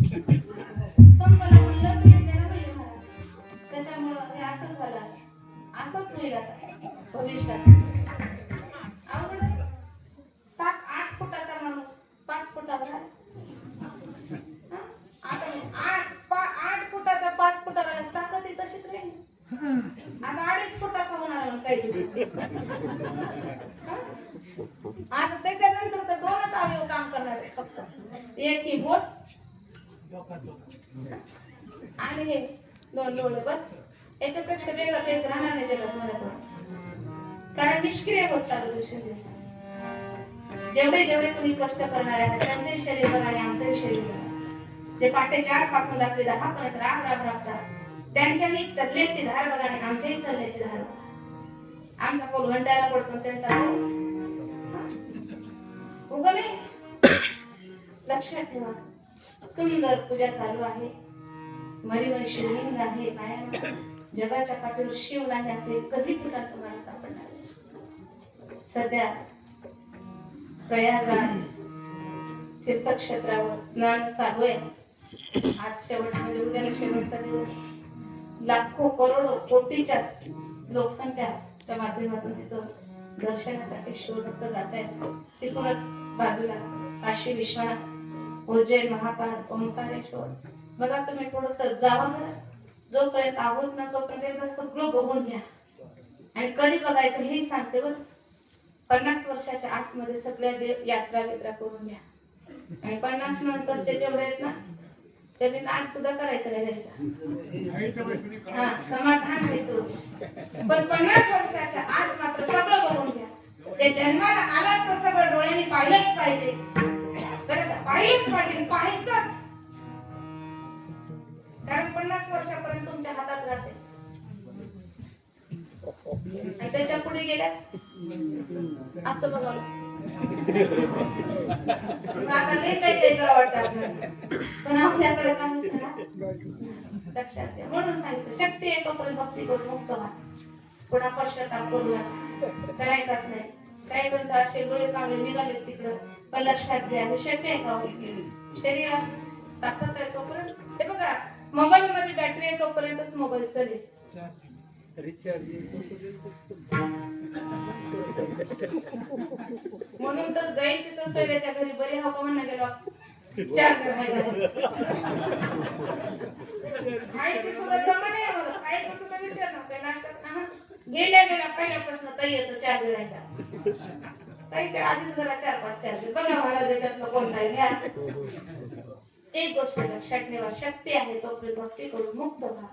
संपला म्हणलंच येते ना म्हणजे मला. त्याच्यामुळं हे असंच झालं आहे. असंच होईल आता भविष्यात अवघड आहे. सात आठ फुटाचा माणूस पाच फुटाचा हा? आता मी आठ पा- आठ फुटाचा पाच फुटावर आहे. ताकद ही तशीच राहील आता अडीच फुटाचा होणार आहे काही आता त्याच्यानंतर तर दोनच अवयव काम करणार आहे फक्त एक ही बोट आणि हे दोन डोळे बस. याच्यापेक्षा वेगळं काहीच राहणार नाही जगात मला कारण निष्क्रिय होत चालू दिवसेंदिवस जेवढे जेवढे तुम्ही कष्ट करणार आहात त्यांचे शरीर बघा आणि आमचे शरीर बघा. ते पाटे चारपासून रात्री दहा पर्यंत राब राब राबतात त्यांच्याही चल्ल्याची धार बघा आणि आमच्याही चल्ल्याची धार बघा. आमचा पोल घंट्याला पडतो त्यांचा हो. उगले लक्षात ठेवा. सुंदर पूजा चालू आहे. मरीवर शिवलिंग आहे पायाला जगाच्या पाठीवर शिव नाही असे कधी ठिकाण तुम्हाला सापडणार सध्या प्रयागराज तीर्थक्षेत्रावर स्नान चालू आहे. आज शेवट म्हणजे उद्याला शेवटचा दिवस. लाखो करोडो कोटीच्या लोकसंख्याच्या माध्यमातून तिथं दर्शनासाठी शिवभक्त जात आहेत तिथूनच बाजूला काशी विश्वनाथ उज्जैन महाकाल ओंकारेश्वर. बघा तुम्ही थोडस जावा बरं. जोपर्यंत आहोत ना तोपर्यंत एकदा सगळं बघून घ्या. आणि कधी बघायचं हे सांगते बरं. पन्नास वर्षाच्या आतमध्ये सगळ्या देव यात्रा बित्रा करून घ्या. आणि पन्नास नंतरचे जेवढे आहेत ना त्यांनी नाच सुद्धा करायचं नाही घ्यायचा? हा समाधान व्हायचं पण पन्नास वर्षाच्या आत मात्र सगळं बघून घ्या. ते जन्माला आला तर सगळं डोळ्यांनी पाहिलंच पाहिजे. पाहिलंच पाहिजे पाहायचंच कारण पन्नास वर्षापर्यंत तुमच्या हातात राहते. आणि त्याच्या पुढे गेल्या? असं बघावं आता लय काही काही करा वाटतं पण आपल्याकडे काहीच लक्षात द्या म्हणून सांगितलं शक्ती आहे तोपर्यंत भक्ती करून मुक्त व्हा. पुन्हा पश्चाताप करू करायचाच नाही. काही म्हणतात तर असे डोळे चांगले निघाले तिकडं. पण लक्षात घ्या हे शक्य आहे का हो? शरीरात ताकद आहे तोपर्यंत. हे बघा मोबाईल मध्ये बॅटरी आहे तोपर्यंतच मोबाईल चालेल. म्हणून तर जाईल तिथं सोयऱ्याच्या घरी बरी हवा म्हणणं गेलो. चार्जर खायची दमा नाही आम्हाला. सुद्धा विचार नव्हता. नाश्ता गेल्या गेल्या पहिला प्रश्न ताईचं चार्जर आहे का ताईच्या आधीच घरा चार पाच चार्जर बघा मला त्याच्यातलं कोणता घ्या एक गोष्ट लक्षात ठेवा शक्ती आहे तोपर्यंत भक्ती करून मुक्त व्हा.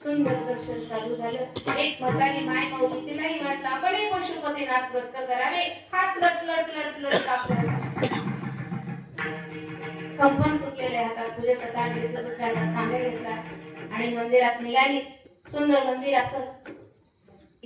सुंदर दर्शन चालू झालं. एक मताने माय माऊली तिलाही वाटलं आपणही पशुपतीनाथ व्रत करावे. हात लट लट लट लट कापला. कंपन सुटलेले हातात पूजेचा ताट घेतला दुसऱ्या हातात तांबे घेतला. आणि मंदिरात निघाली. सुंदर मंदिर असंच.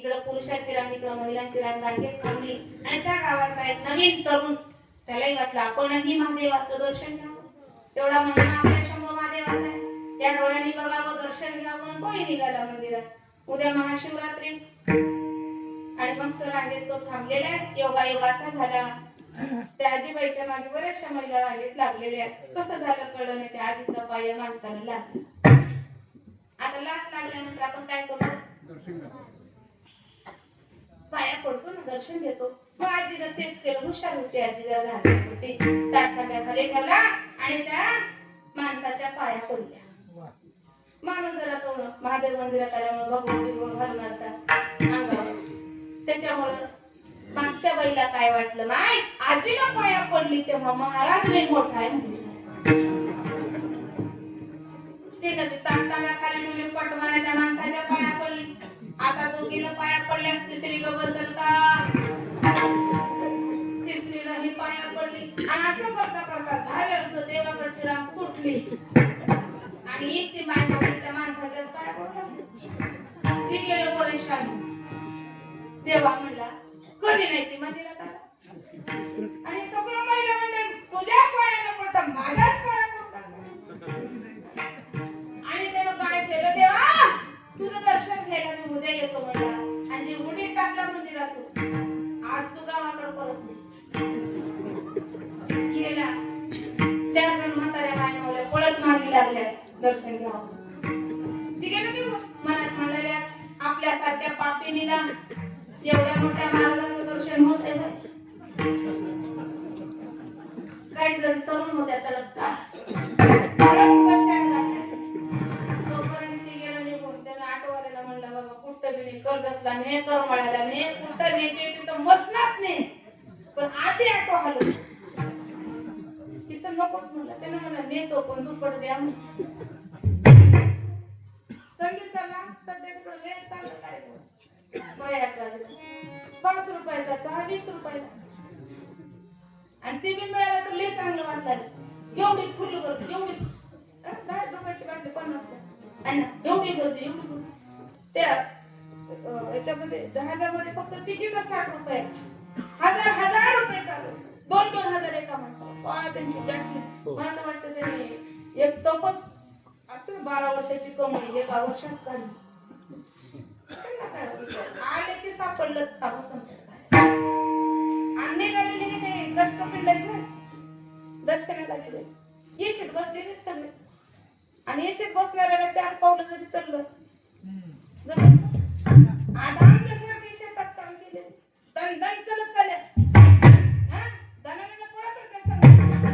इकडं पुरुषाची रांग इकडं महिलांची रांग रांगेत थांबली आणि त्या गावातला एक नवीन तरुण त्यालाही वाटलं आपणही महादेवाचं दर्शन घ्यावं. तेवढा महिमा म्हणजे आपल्या शंभू महादेवाचा आहे. त्या डोळ्यांनी बघावं दर्शन घ्यावं म्हणून तोही निघाला मंदिरात. उद्या महाशिवरात्री. आणि मस्त रांगेत तो थांबलेला आहे. योगा योग असा झाला. त्या आजीबाईच्या मागे बऱ्याचशा महिला रांगेत लागलेल्या आहेत. कसं झालं कळलं नाही. त्या आजीचा पाय माणसाला लागला आता लाग लागल्यानंतर आपण काय करतो पडतो ना दर्शन घेतो. मग आजीनं तेच केलं. हुशार होती आजी जरा झाली होती. ताट खाली ठेवला आणि त्या माणसाच्या पाया पडल्या. माणूस जरा तो महादेव मंदिरात आल्यामुळे भगवं बिगवं घालून अंगावर. त्याच्यामुळं मागच्या बाईला काय वाटलं? नाही आजीला पाया पडली तेव्हा महाराज लय मोठा आहे म्हणून. तिनं ती ताटाव्याखाली ठेवले पटवाने त्या माणसाच्या पाया पडली. आता दोघीनं पाया पडल्यास तिसरी ग बसल का? तिसरीनं ही पाया पडली. आणि असं करता करता झालं असं देवाकडची रांग तुटली आणि एक ती बाय त्या माणसाच्याच पाया पडला ती गेलं परेशान. देवा म्हणला कधी नाही ती मंदिरात आणि सगळं महिला मंडळ तुझ्या पायाला पडतं माझ्याच उद्या येतो म्हणला. आणि जी उडी टाकला मंदिरातून आज तो गावाकडे परत नाही. गेला. चार जण म्हाताऱ्या बायमावल्या पळत पाठी लागल्या दर्शन घ्यावं आहे ना निघून मनात म्हणाल्या आपल्यासारख्या पापिनीला एवढ्या मोठ्या महाराजांचं दर्शन होते आहे काही जण तरुण होत्या तलपता बी नाही, ने करमाळ्याला ने कुठं नेते तिथं मसनात ने. पण आधी ऑटो हलो तिथं नकोच म्हणलं. त्यानं म्हणलं नेतो पण दुपट द्या म्हणून. संगीताला सध्या लय वेळ चालला पाच रुपयाचा चहा वीस रुपयाला आणि ते बी मिळालं तर लय चांगलं वाटलं. एवढी फुल गर्दी एवढी. दहा रुपयाची वाटते पन्नास आणि एवढी गर्दी एवढी त्या याच्यामध्ये जहाजामध्ये फक्त तिकीट साठ रुपये. हजार हजार रुपये चालू. दोन दोन हजार एका माणसाला. त्यांची बॅटरी मला वाटतं त्यांनी एक तपस असते ना बारा वर्षाची कमाई. एका वर्षात काढली? आले की सापडलंच काम संपलं आणि निघालेले हे काही कष्टपिंड आहेत ना दक्षिणेला गेले. येशीत बसलेले सगळे आणि येशीत बसणाऱ्याला चार पावलं जरी चाललं जमलं? आता आमच्यासारखे शेतात काम केले. दण दण चलत चालल्या हा? दणाला पळत होत्या सगळ्या.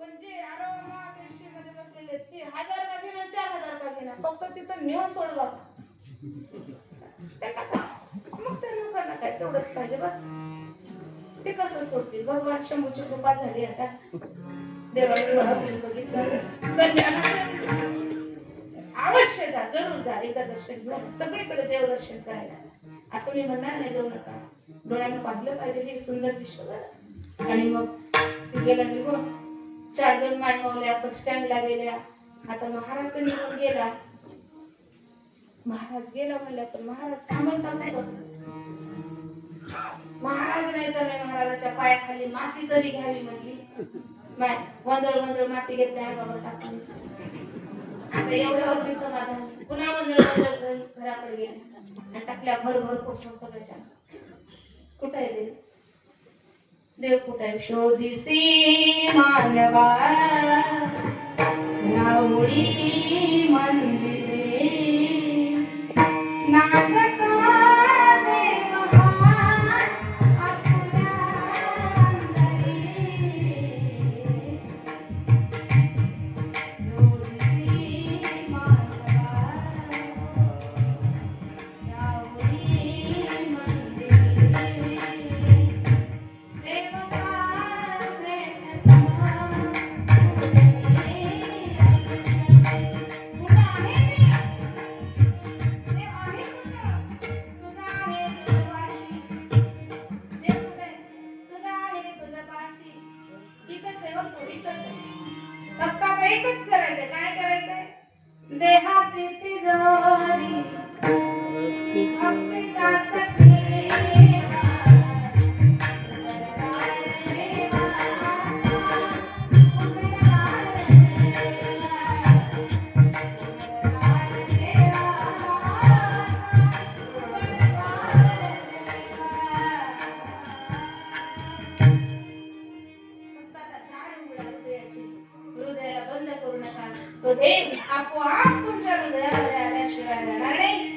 पण जे आरोग्यमध्ये बसलेले आहेत, ते हजार का घेणार चार हजार का घेणार फक्त तिथं नेऊन सोडला. मग त्या लोकांना काय तेवढंच पाहिजे बस. ते कसं सोडतील? भगवान शंभूची कृपा झाली आता. देवाने बघितलं. कल्याणाचं अवश्य जा जरूर जा. एकदा दर्शन घेऊन सगळीकडे देवदर्शन करायला असं मी म्हणणार नाही जाऊ नका. डोळ्यानं पाहिलं पाहिजे हे सुंदर विश्व आणि मग ते गेलं निघून चार दोन माय बस स्टँडला गेल्या. आता महाराज तर निघून गेला. महाराज गेला म्हणल्या तर महाराज थांबवता थांबल महाराज नाही तर नाही महाराजाच्या पायाखाली माती तरी घ्यावी म्हणली. माय वंजळ वंजळ माती घेतली अंगावर टाकली आता एवढ्यावर समाधान. पुन्हा घराकडे गेले. आणि टाकल्या पोचलो सगळ्याच्या. कुठं आहे देव देव कुठं आहे? शोधिसी मानवा राऊळी मंदिरे. नागत हृदयाला बंद करू नका. तो देव आपोआप तुमच्या हृदयामध्ये आल्याशिवाय राहणार नाही.